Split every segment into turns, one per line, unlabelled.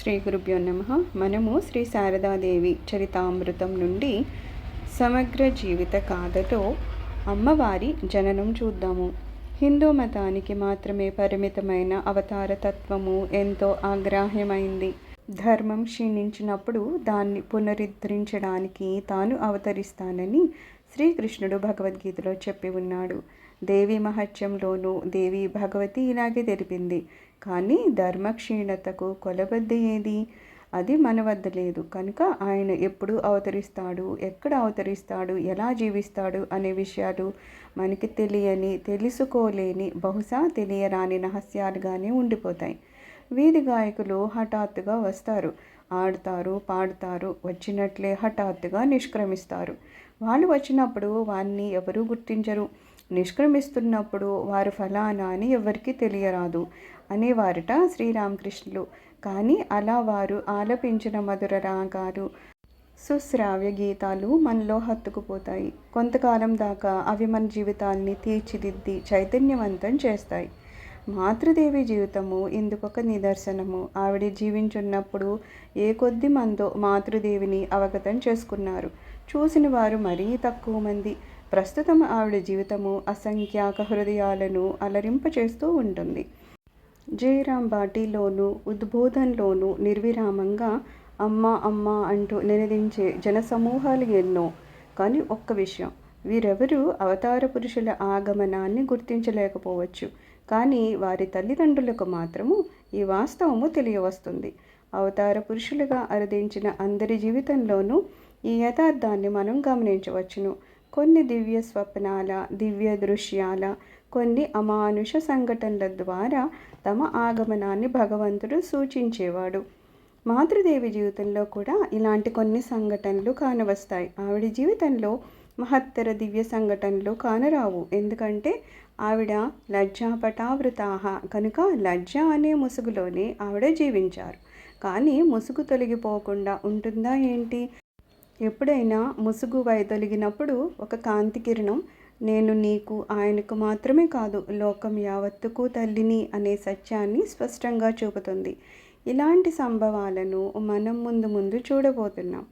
శ్రీ గురుభ్యో నమ. మనము శ్రీ శారదాదేవి చరితామృతం నుండి సమగ్ర జీవిత కాథతో అమ్మవారి జననం చూద్దాము. హిందూ మతానికి మాత్రమే పరిమితమైన అవతార తత్వము ఎంతో ఆగ్రాహ్యమైంది. ధర్మం క్షీణించినప్పుడు దాన్ని పునరుద్ధరించడానికి తాను అవతరిస్తానని శ్రీకృష్ణుడు భగవద్గీతలో చెప్పి ఉన్నాడు. దేవి మహత్యంలోనూ దేవి భగవతి ఇలాగే తెలిపింది. కానీ ధర్మక్షీణతకు కొలబద్ద ఏది? అది మన వద్ద లేదు. కనుక ఆయన ఎప్పుడు అవతరిస్తాడు? ఎక్కడ అవతరిస్తాడు? ఎలా జీవిస్తాడు? అనే విషయాలు మనకి తెలియని తెలుసుకోలేని బహుశా తెలియరాని రహస్యాలుగానే ఉండిపోతాయి. వీధి గాయకులు హఠాత్తుగా వస్తారు. ఆడతారు పాడతారు వచ్చినట్లే హఠాత్తుగా నిష్క్రమిస్తారు. వాళ్ళు వచ్చినప్పుడు వారిని ఎవరూ గుర్తించరు. నిష్క్రమిస్తున్నప్పుడు వారు ఫలానా అని ఎవరికీ తెలియరాదు. అనేవారట శ్రీరామకృష్ణులు. కానీ అలా వారు ఆలపించిన మధుర రాగాలు సుశ్రావ్య గీతాలు మనలో హత్తుకుపోతాయి. కొంతకాలం దాకా అవి మన జీవితాల్ని తీర్చిదిద్ది చైతన్యవంతం చేస్తాయి. మాతృదేవి జీవితము ఇందుకొక నిదర్శనము. ఆవిడ జీవించున్నప్పుడు ఏ కొద్ది మందో మాతృదేవిని అవగతం చేసుకున్నారు. చూసిన వారు మరీ తక్కువ మంది. ప్రస్తుతం ఆవిడ జీవితము అసంఖ్యాక హృదయాలను అలరింపచేస్తూ ఉంటుంది. జయరాం బాటిలోను ఉద్బోధంలోనూ నిర్విరామంగా అమ్మ అమ్మ అంటూ నినదించే జనసమూహాలు ఎన్నో. కానీ ఒక్క విషయం వీరెవరూ అవతార పురుషుల ఆగమనాన్ని గుర్తించలేకపోవచ్చు. కానీ వారి తల్లిదండ్రులకు మాత్రము ఈ వాస్తవము తెలియవస్తుంది. అవతార పురుషులుగా అరదించిన అందరి జీవితంలోనూ ఈ యథార్థాన్ని మనం గమనించవచ్చును. కొన్ని దివ్య స్వప్నాల దివ్య దృశ్యాల కొన్ని అమానుష సంఘటనల ద్వారా తమ ఆగమనాన్ని భగవంతుడు సూచించేవాడు. మాతృదేవి జీవితంలో కూడా ఇలాంటి కొన్ని సంఘటనలు కానవస్తాయి. ఆవిడ జీవితంలో మహత్తర దివ్య సంఘటనలు కానరావు. ఎందుకంటే ఆవిడ లజ్జాపటావృతాహ. కనుక లజ్జ అనే ముసుగులోనే ఆవిడ జీవించారు. కానీ ముసుగు తొలగిపోకుండా ఉంటుందా ఏంటి? ఎప్పుడైనా ముసుగు వైదొలిగినప్పుడు ఒక కాంతి కిరణం నేను నీకు ఆయనకు మాత్రమే కాదు లోకం యావత్తుకు తల్లిని అనే సత్యాన్ని స్పష్టంగా చూపుతుంది. ఇలాంటి సంభవాలను మనం ముందు ముందు చూడబోతున్నాం.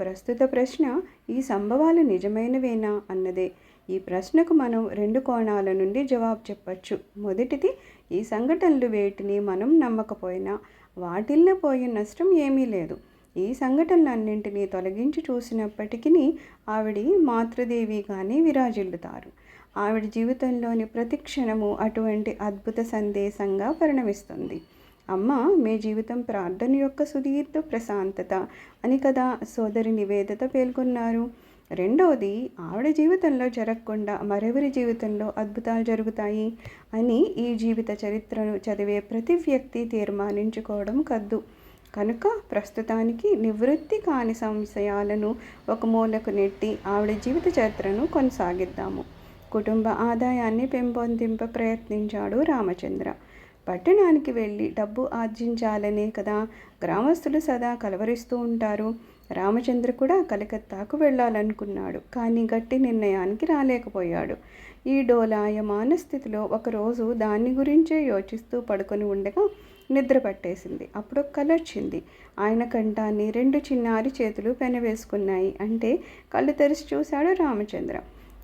ప్రస్తుత ప్రశ్న ఈ సంభవాలు నిజమైనవేనా అన్నదే. ఈ ప్రశ్నకు మనం రెండు కోణాల నుండి జవాబు చెప్పచ్చు. మొదటిది ఈ సంఘటనలు వేటిని మనం నమ్మకపోయినా వాటిల్లో పోయే నష్టం ఏమీ లేదు. ఈ సంఘటనలన్నింటినీ తొలగించి చూసినప్పటికీ ఆవిడ మాతృదేవిగానే విరాజిల్లుతారు. ఆవిడ జీవితంలోని ప్రతి క్షణము అటువంటి అద్భుత సందేశంగా పరిణమిస్తుంది. అమ్మ మీ జీవితం ప్రార్థన యొక్క సుదీర్ఘ ప్రశాంతత అని కదా సోదరి నివేదిత పేర్కొన్నారు. రెండవది ఆవిడ జీవితంలో జరగకుండా మరెవరి జీవితంలో అద్భుతాలు జరుగుతాయి అని ఈ జీవిత చరిత్రను చదివే ప్రతి వ్యక్తి తీర్మానించుకోవడం కద్దు. కనుక ప్రస్తుతానికి నివృత్తి కాని సంశయాలను ఒక మూలకు నెట్టి ఆవిడ జీవిత చరిత్రను కొనసాగిద్దాము. కుటుంబ ఆదాయాన్ని పెంపొందింప ప్రయత్నించాడు రామచంద్ర. పట్టణానికి వెళ్ళి డబ్బు ఆర్జించాలనే కదా గ్రామస్తులు సదా కలవరిస్తూ ఉంటారు. రామచంద్ర కూడా కలకత్తాకు వెళ్ళాలనుకున్నాడు. కానీ గట్టి నిర్ణయానికి రాలేకపోయాడు. ఈ డోలాయమాన స్థితిలో ఒకరోజు దాని గురించే యోచిస్తూ పడుకొని ఉండగా నిద్ర పట్టేసింది అప్పుడు కలొచ్చింది ఆయన కంఠాన్ని రెండు చిన్నారి చేతులు పెనవేసుకున్నాయి. అంటే కళ్ళు తెరిచి చూశాడు రామచంద్ర.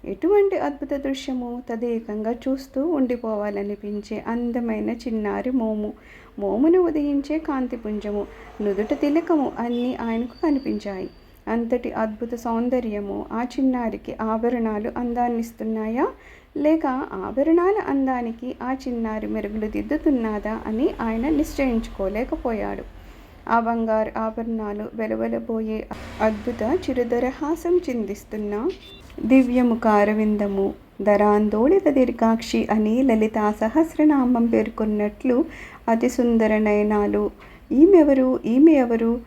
ఎటువంటి అద్భుత దృశ్యము తదేకంగా చూస్తూ ఉండిపోవాలనిపించే అందమైన చిన్నారి మోము. మోమును ఉదయించే కాంతిపుంజము నుదుట తిలకము అన్నీ ఆయనకు కనిపించాయి. అంతటి అద్భుత సౌందర్యము ఆ చిన్నారికి ఆభరణాలు అందాన్నిస్తున్నాయా? లేక ఆభరణాల అందానికి ఆ చిన్నారి మెరుగులు దిద్దుతున్నదా అని ఆయన నిశ్చయించుకోలేకపోయాడు. ఆ బంగారు ఆభరణాలు వెలవలబోయే అద్భుత చిరుదరహాసం చిందిస్తున్న దివ్యముఖారవిందము. ధరాందోళిత దీర్ఘాక్షి అని లలిత సహస్రనామం పేర్కొన్నట్లు అతి సుందర నయనాలు. ఈమెవరు? ఈమె ఎవరు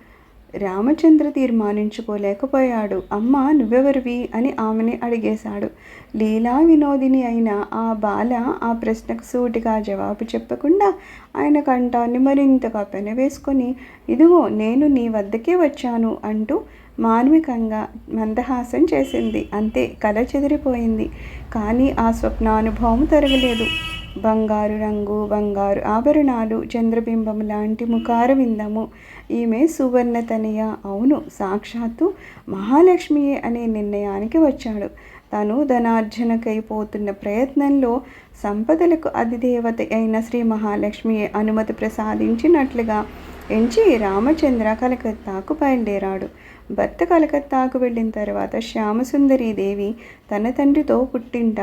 రామచంద్ర తీర్మానించుకోలేకపోయాడు. అమ్మ నువ్వెవరివి? అని ఆమెని అడిగేశాడు. లీలా వినోదిని అయిన ఆ బాల ఆ ప్రశ్నకు సూటిగా జవాబు చెప్పకుండా ఆయన కంఠాన్ని మరింతగా పెనవేసుకొని ఇదిగో నేను నీ వద్దకే వచ్చాను అంటూ మానవికంగా మందహాసం చేసింది. అంతే కల చెదిరిపోయింది. కానీ ఆ స్వప్నానుభవం తరగలేదు. బంగారు రంగు బంగారు ఆభరణాలు చంద్రబింబం లాంటి ముఖార విందము ఈమె సువర్ణతనయ. అవును సాక్షాత్తు మహాలక్ష్మియే అనే నిర్ణయానికి వచ్చాడు. తను ధనార్జనకై పోతున్న ప్రయత్నంలో సంపదలకు అధిదేవత అయిన శ్రీ మహాలక్ష్మి అనుమతి ప్రసాదించినట్లుగా ఎంచి రామచంద్ర కలకత్తాకు బయలుదేరాడు. భర్త కలకత్తాకు వెళ్ళిన తర్వాత శ్యామసుందరీదేవి తన తండ్రితో పుట్టింట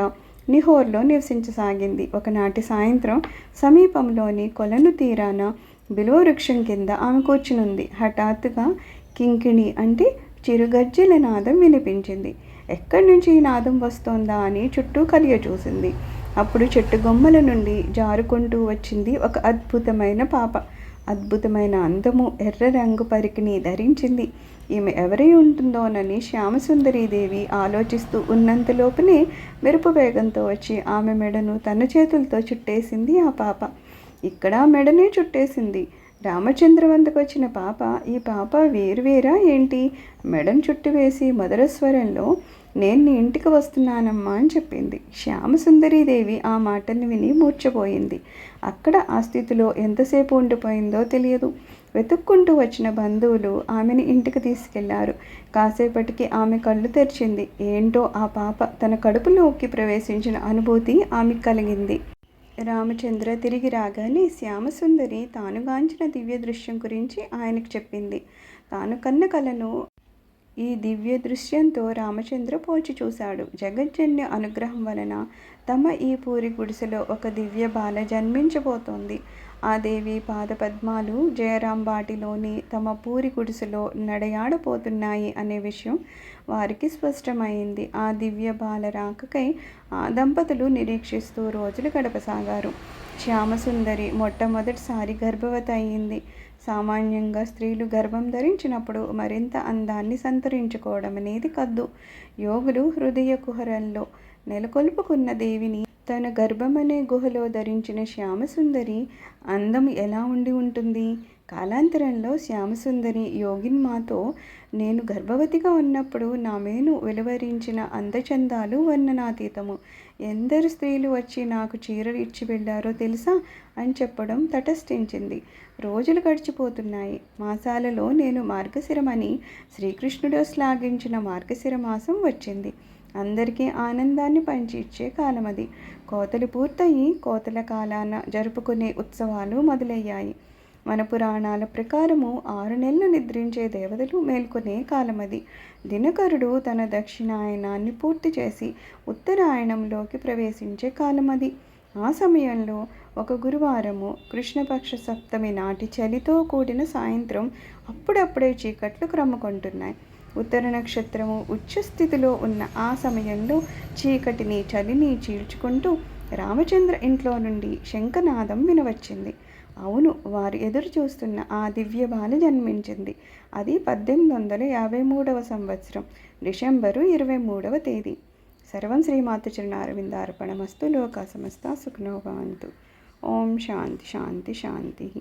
నిహోర్లో నివసించసాగింది. ఒకనాటి సాయంత్రం సమీపంలోని కొలను తీరాన బిలో వృక్షం కింద ఆమె కూర్చునుంది. హఠాత్తుగా కింకిణి అంటే చిరుగజ్జల నాదం వినిపించింది. ఎక్కడి నుంచి ఈ నాదం వస్తోందా అని చుట్టూ కలియ చూసింది. అప్పుడు చెట్టు గొమ్మల నుండి జారుకుంటూ వచ్చింది ఒక అద్భుతమైన పాప. అద్భుతమైన అందము ఎర్ర రంగు పరికిని ధరించింది. ఈమె ఎవరై ఉంటుందోనని శ్యామసుందరీదేవి ఆలోచిస్తూ ఉన్నంతలోపునే మెరుపు వేగంతో వచ్చి ఆమె మెడను తన చేతులతో చుట్టేసింది ఆ పాప. ఇక్కడ మెడనే చుట్టేసింది. రామచంద్ర వందకు వచ్చిన పాప ఈ పాప వేరువేరా ఏంటి? మెడను చుట్టివేసి మధుర స్వరంలో నేను నీ ఇంటికి వస్తున్నానమ్మా అని చెప్పింది. శ్యామసుందరీదేవి ఆ మాటని విని మూర్చపోయింది అక్కడ ఆ స్థితిలో ఎంతసేపు ఉండిపోయిందో తెలియదు. వెతుక్కుంటూ వచ్చిన బంధువులు ఆమెని ఇంటికి తీసుకెళ్ళారు. కాసేపటికి ఆమె కళ్ళు తెరిచింది. ఏంటో ఆ పాప తన కడుపులోకి ప్రవేశించిన అనుభూతి ఆమెకు కలిగింది. రామచంద్ర తిరిగి రాగానే శ్యామసుందరి తానుగాంచిన దివ్య దృశ్యం గురించి ఆయనకు చెప్పింది. తాను కన్న కలను ఈ దివ్య దృశ్యంతో రామచంద్ర పోచి చూశాడు. జగజ్జన్య అనుగ్రహం వలన తమ ఈ పూరి గుడిసెలో ఒక దివ్య బాల జన్మించబోతోంది. ఆ దేవి పాదపద్మాలు జయరాం బాటిలోని తమ పూరి గుడిసెలో నడయాడపోతున్నాయి అనే విషయం వారికి స్పష్టమైంది. ఆ దివ్య బాల రాకకై ఆ దంపతులు నిరీక్షిస్తూ రోజులు గడపసాగారు. శ్యామసుందరి మొట్టమొదటిసారి గర్భవతి అయింది సామాన్యంగా స్త్రీలు గర్భం ధరించినప్పుడు మరింత అందాన్ని సంతరించుకోవడం అనేది కద్దు. యోగులు హృదయ కుహరంలో నెలకొల్పుకున్న దేవిని తన గర్భమనే గుహలో ధరించిన శ్యామసుందరి అందం ఎలా ఉండి ఉంటుంది? కాలాంతరంలో శ్యామసుందరి యోగిన్మాతో నేను గర్భవతిగా ఉన్నప్పుడు నా మేను వెలువరించిన అందచందాలు వర్ణనాతీతము. ఎందరు స్త్రీలు వచ్చి నాకు చీరలు ఇచ్చి వెళ్ళారో తెలుసా? అని చెప్పడం తటస్థించింది. రోజులు గడిచిపోతున్నాయి. మాసాలలో నేను మార్గశిరమని శ్రీకృష్ణుడు శ్లాఘించిన మార్గశిర మాసం వచ్చింది. అందరికీ ఆనందాన్ని పంచి ఇచ్చే కాలం అది కోతలు పూర్తయి కోతల కాలాన జరుపుకునే ఉత్సవాలు మొదలయ్యాయి. మన పురాణాల ప్రకారము ఆరు నెలలు నిద్రించే దేవతలు మేల్కొనే కాలమది. దినకరుడు తన దక్షిణాయనాన్ని పూర్తి చేసి ఉత్తరాయణంలోకి ప్రవేశించే కాలమది. ఆ సమయంలో ఒక గురువారము కృష్ణపక్ష సప్తమి నాటి చలితో కూడిన సాయంత్రం అప్పుడప్పుడే చీకట్లు క్రమ్ముకుంటున్నాయి ఉత్తర నక్షత్రము ఉచ్చస్థితిలో ఉన్న ఆ సమయంలో చీకటిని చలిని చీల్చుకుంటూ రామచంద్ర ఇంట్లో నుండి శంఖనాదం వినవచ్చింది. అవును వారు ఎదురు చూస్తున్న ఆ దివ్య బాల జన్మించింది. అది పద్దెనిమిది వందల యాభై మూడవ సంవత్సరం డిసెంబరు ఇరవై మూడవ తేదీ. సర్వం శ్రీమాత చరణారవిందార్పణమస్తు లోక సమస్త సుఖనోభవంతు ఓం శాంతి శాంతి శాంతి.